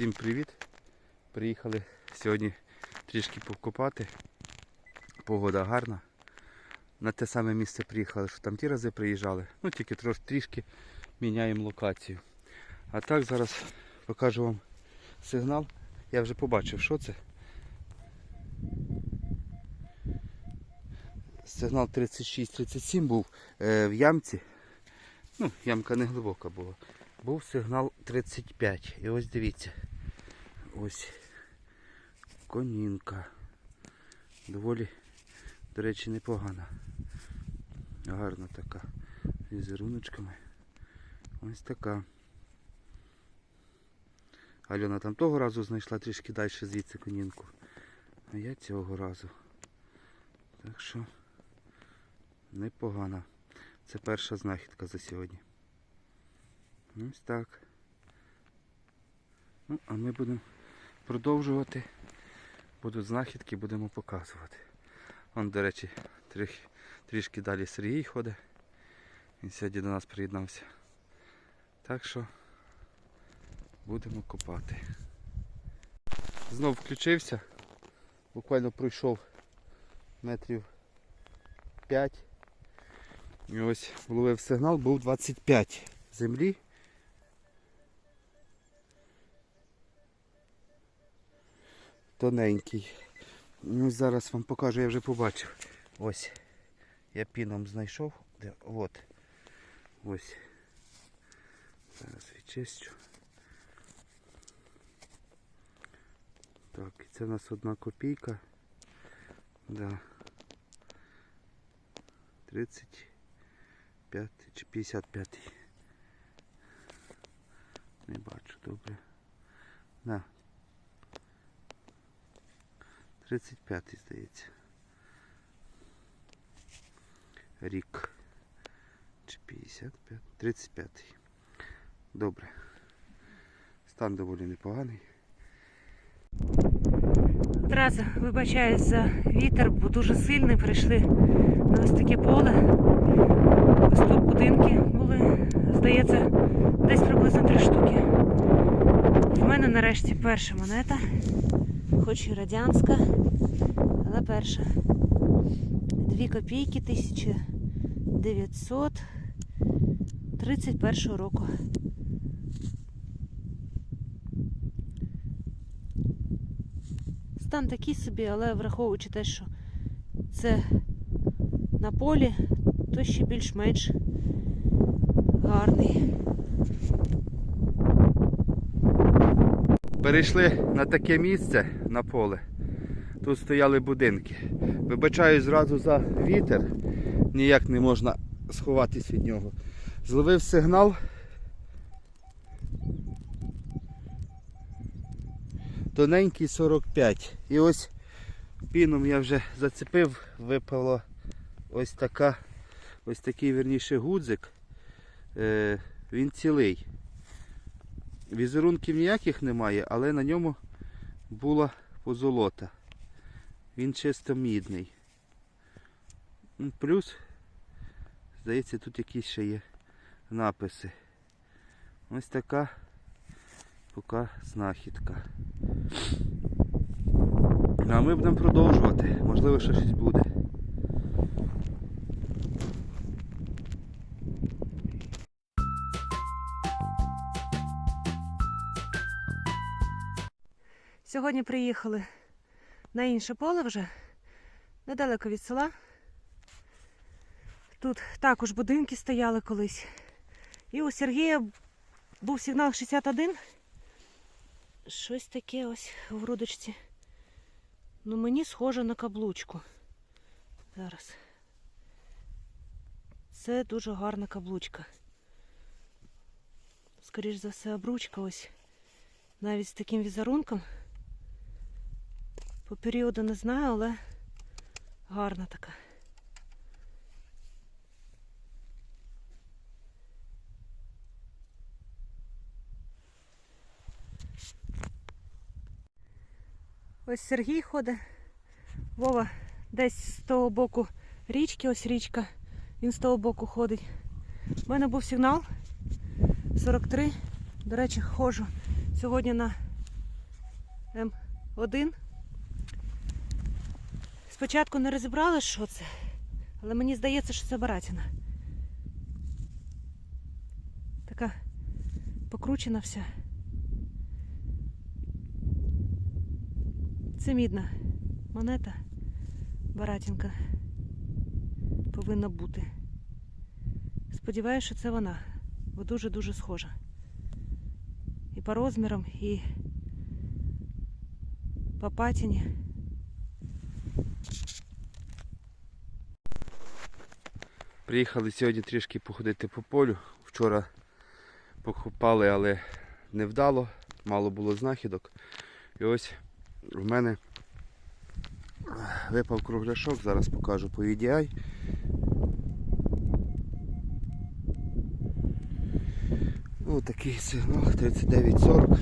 Всім привіт! Приїхали сьогодні трішки покопати. Погода гарна. На те саме місце приїхали, що там ті рази приїжджали. Ну тільки трош, трішки міняємо локацію. А так зараз покажу вам сигнал. Я вже побачив, що це. Сигнал 36-37 був е, в ямці. Ну, ямка не глибока була. Був сигнал 35. І ось дивіться. Ось конінка. Доволі, до речі, непогана. Гарна така. З візеруночками. Ось така. Альона там того разу знайшла трішки далі звідси конінку. А я цього разу. Так що непогана. Це перша знахідка за сьогодні. Ось так. Ну, а ми будемо продовжувати. Будуть знахідки, будемо показувати. Он, до речі, тріх, трішки далі Сергій ходить. Він сьогодні до нас приєднався. Так що будемо копати. Знов включився. Буквально пройшов метрів 5. І ось вловив сигнал, був 25 землі. Тоненький. Ну, зараз вам покажу, я вже побачив. Ось. Я піном знайшов. Де? От. Ось. Зараз відчищу. Так, і це у нас одна копійка. Да. 35 чи 55. Не бачу добре. Да. 35 здається. Рік. Чи 55? 35-й. Добре. Стан доволі непоганий. Одразу вибачаюсь за вітер, бо дуже сильний. Прийшли на ось таке поле. Ось тут будинки були, здається, десь приблизно три штуки. В мене нарешті перша монета, хоч і радянська, але перша. Дві копійки 1931 року. Стан такий собі, але враховуючи те, що це на полі, то ще більш-менш гарний. Перейшли на таке місце на поле. Тут стояли будинки. Вибачаю зразу за вітер. Ніяк не можна сховатись від нього. Зловив сигнал. Тоненький 45. І ось піном я вже зацепив, випало ось така, ось такий верніше гудзик. Е, він цілий. Візерунків ніяких немає, але на ньому була позолота. Він чисто мідний. Ну, Плюс, здається, тут якісь ще є написи. Ось така поки знахідка. Ну, А ми будемо продовжувати. Можливо, ще щось буде. Сьогодні приїхали на інше поле вже, недалеко від села. Тут також будинки стояли колись. І у Сергія був сигнал 61. Щось таке ось в грудочці. Ну мені схоже на каблучку. Зараз. Це дуже гарна каблучка. Скоріш за все, обручка ось. Навіть з таким візерунком. По періоду не знаю, але гарна така. Ось Сергій ходить. Вова десь з того боку річки, ось річка. Він з того боку ходить. У мене був сигнал 43. До речі, ходжу сьогодні на М1. Спочатку не розібрали, що це, але мені здається, що це баратина. Така покручена вся. Це мідна монета. Баратінка повинна бути. Сподіваюся, що це вона, бо дуже-дуже схожа. І по розмірам, і по патіні. Приїхали сьогодні трішки походити по полю. Вчора покопали, але не вдало, мало було знахідок. І ось в мене випав кругляшок, зараз покажу по VDI. Ось такий сигнал 3940.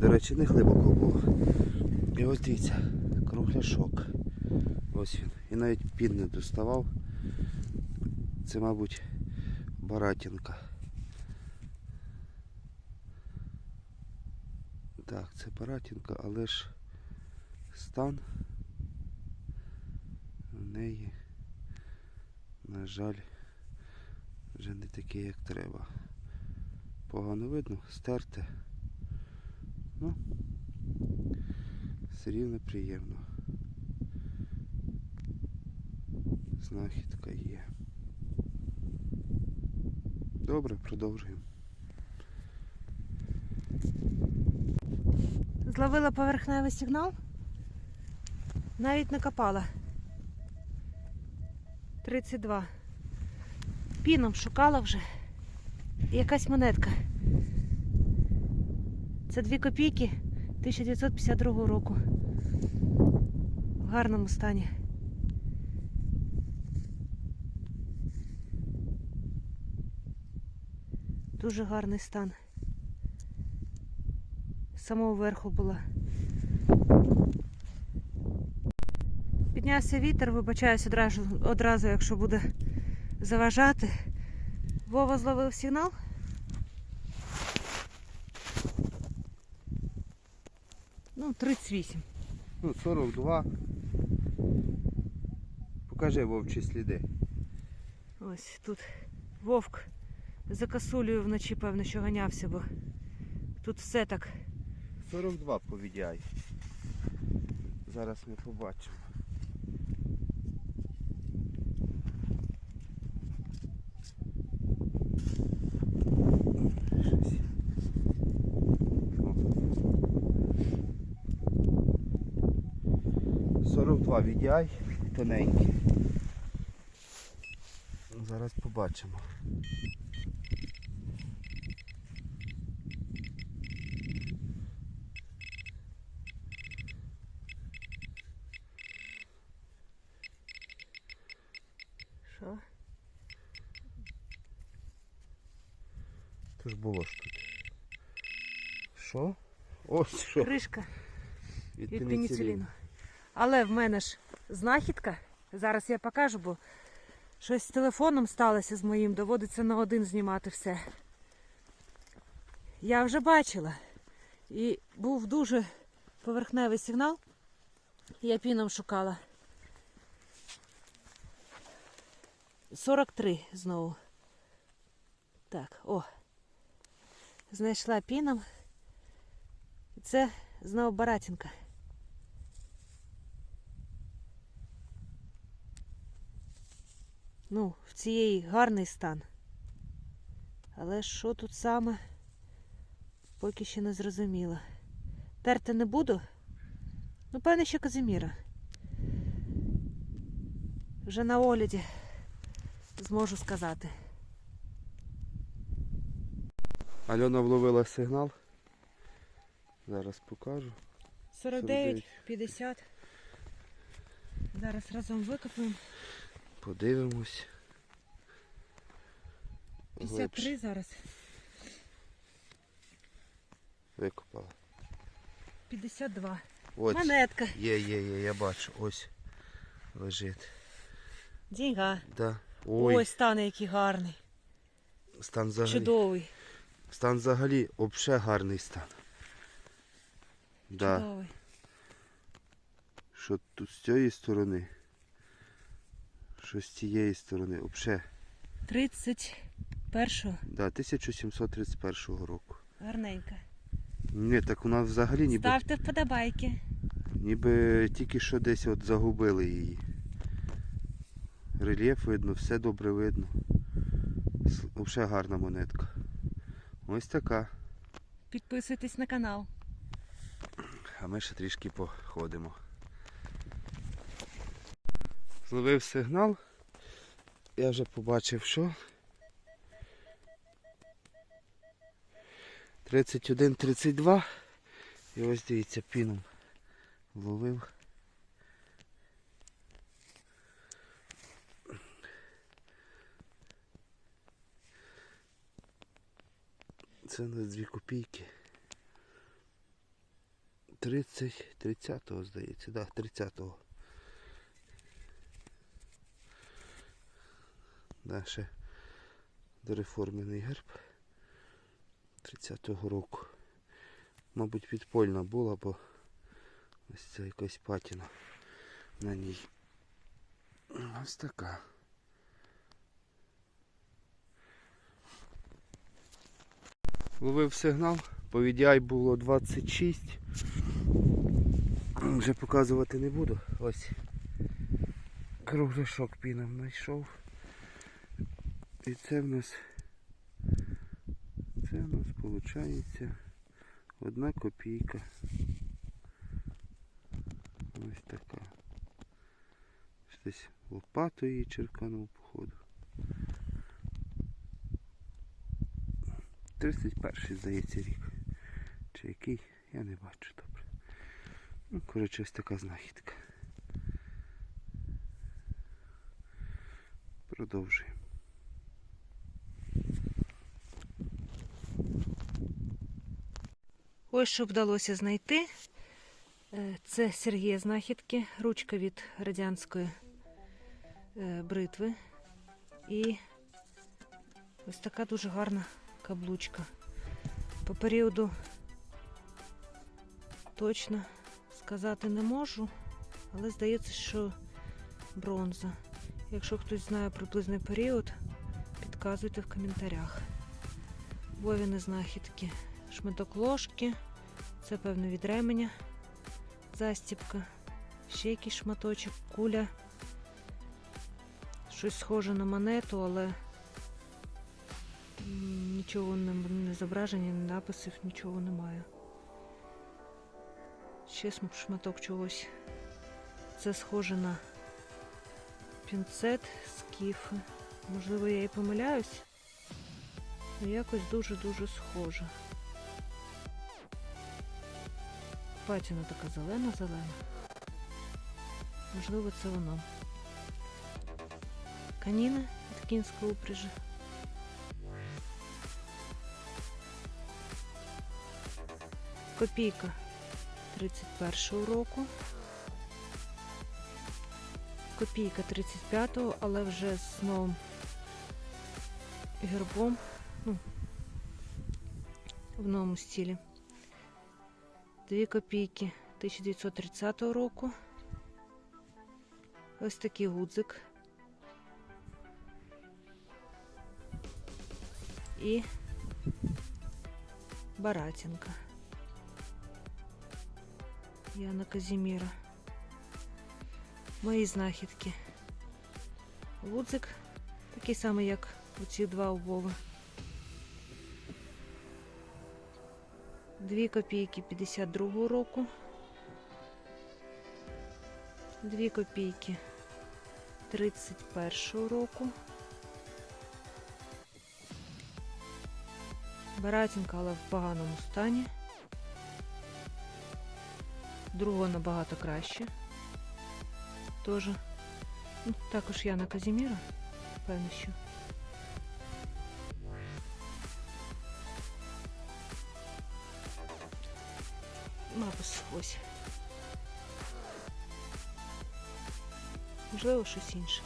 До речі, не глибоко було. І ось дивіться, кругляшок. Ось він. І навіть пін не доставав. Це, мабуть, баратінка. Так, це баратінка, але ж стан в неї, на жаль, вже не такий, як треба. Погано видно, стерте. Ну, все рівно приємно. Знахідка є. Добре, продовжуємо. Зловила поверхневий сигнал. Навіть не копала. 32. Піном шукала вже. Якась монетка. Це 2 копійки 1952 року. В гарному стані. Дуже гарний стан. З самого верху була. Піднявся вітер, вибачаюсь одразу, одразу, якщо буде заважати. Вова зловив сигнал. Ну, 38. Ну, 42. Покажи вовчі сліди. Ось тут вовк за косулею вночі, певно, що ганявся, бо тут все так. 42 повідяй. Зараз ми побачимо. О. 42 відяй, тоненький. Зараз побачимо. Що? Це ж було ж тут. Що? Ось що. Кришка Від пеніциліну. Але в мене ж знахідка. Зараз я покажу, бо щось з телефоном сталося з моїм, доводиться на один знімати все. Я вже бачила. І був дуже поверхневий сигнал. Я піном шукала. 43 знову. Так, о. Знайшла піном. І Це знову баратінка. Ну, в цієї гарний стан. Але що тут саме, поки ще не зрозуміла. Терти не буду. Ну, певне, що Казиміра. Вже на огляді зможу сказати. Альона вловила сигнал. Зараз покажу. 49, 50. Зараз разом викопаємо. Подивимось. 53 Глибше. зараз. Викопала. 52. Ось. Монетка. Є, є, є, я бачу. Ось лежить. Деньга. Да. Ой, Ой, стан який гарний. стан взагалі. Чудовий. Стан взагалі обше гарний стан. Да. Чудовий. Що тут з цієї сторони, що з цієї сторони. Взагалі, 31-го. да, 1731 року. Гарненька. Ні, так вона взагалі ніби, Ставте вподобайки. ніби тільки що десь от загубили її. Рельєф видно, все добре видно. Взагалі гарна монетка. Ось така. Підписуйтесь на канал. А ми ще трішки походимо. Зловив сигнал. Я вже побачив, що. 31-32. І ось дивіться, піном вловив. Це на 2 копійки. 30, 30-го, здається, да, 30-го. Ще дореформений герб 30-го року. Мабуть, підпольна була, бо ось це якась патіна на ній. Ось така. Ловив сигнал, по VDI було 26. Вже показувати не буду. Ось кругляшок піном знайшов. І це в нас це в нас виходить одна копійка. Ось така. Десь лопатою її черканув, походу. 31 здається рік. Чи який, я не бачу добре. Ну, коротше, ось така знахідка. Продовжуємо. Ось що вдалося знайти. Е, Це Сергія знахідки, ручка від радянської е, бритви. І ось така дуже гарна каблучка. По періоду точно сказати не можу, але здається, що бронза. Якщо хтось знає приблизний період, підказуйте в коментарях. Вовіни знахідки. Шматок ложки. Це певно від ременя. Застіпка. Ще якийсь шматочок, куля. Щось схоже на монету, але нічого не, не зображення, ні написів, нічого немає. Ще шматок чогось. Це схоже на пінцет скіфи. Можливо, я і помиляюсь. Ну, якось дуже-дуже схоже. Патіна така зелена-зелена. Можливо, це воно. Каніна від кінського упряжі. Копійка 31-го року. Копійка 35-го, але вже з новим гербом, ну, в новому стілі. 2 копійки 1930 року. Ось такий гудзик. І баратінка. Яна Казіміра. Мої знахідки. Гудзик такий самий, як у ці два обови. 2 копійки 52 року. 2 копійки 31 року. Баратінка, але в поганому стані. Другого набагато краще. Тоже. Ну, також на Казіміра, певно, що. Напис ось. Можливо, щось інше.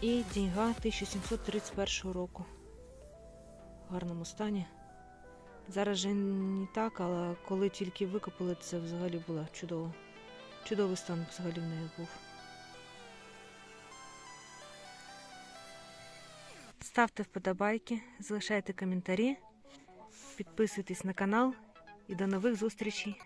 І деньга 1731 року. В гарному стані. Зараз же не так, але коли тільки викопали, це взагалі було чудово. Чудовий стан взагалі в неї був. Ставте вподобайки, залишайте коментарі, підписуйтесь на канал і до нових зустрічей.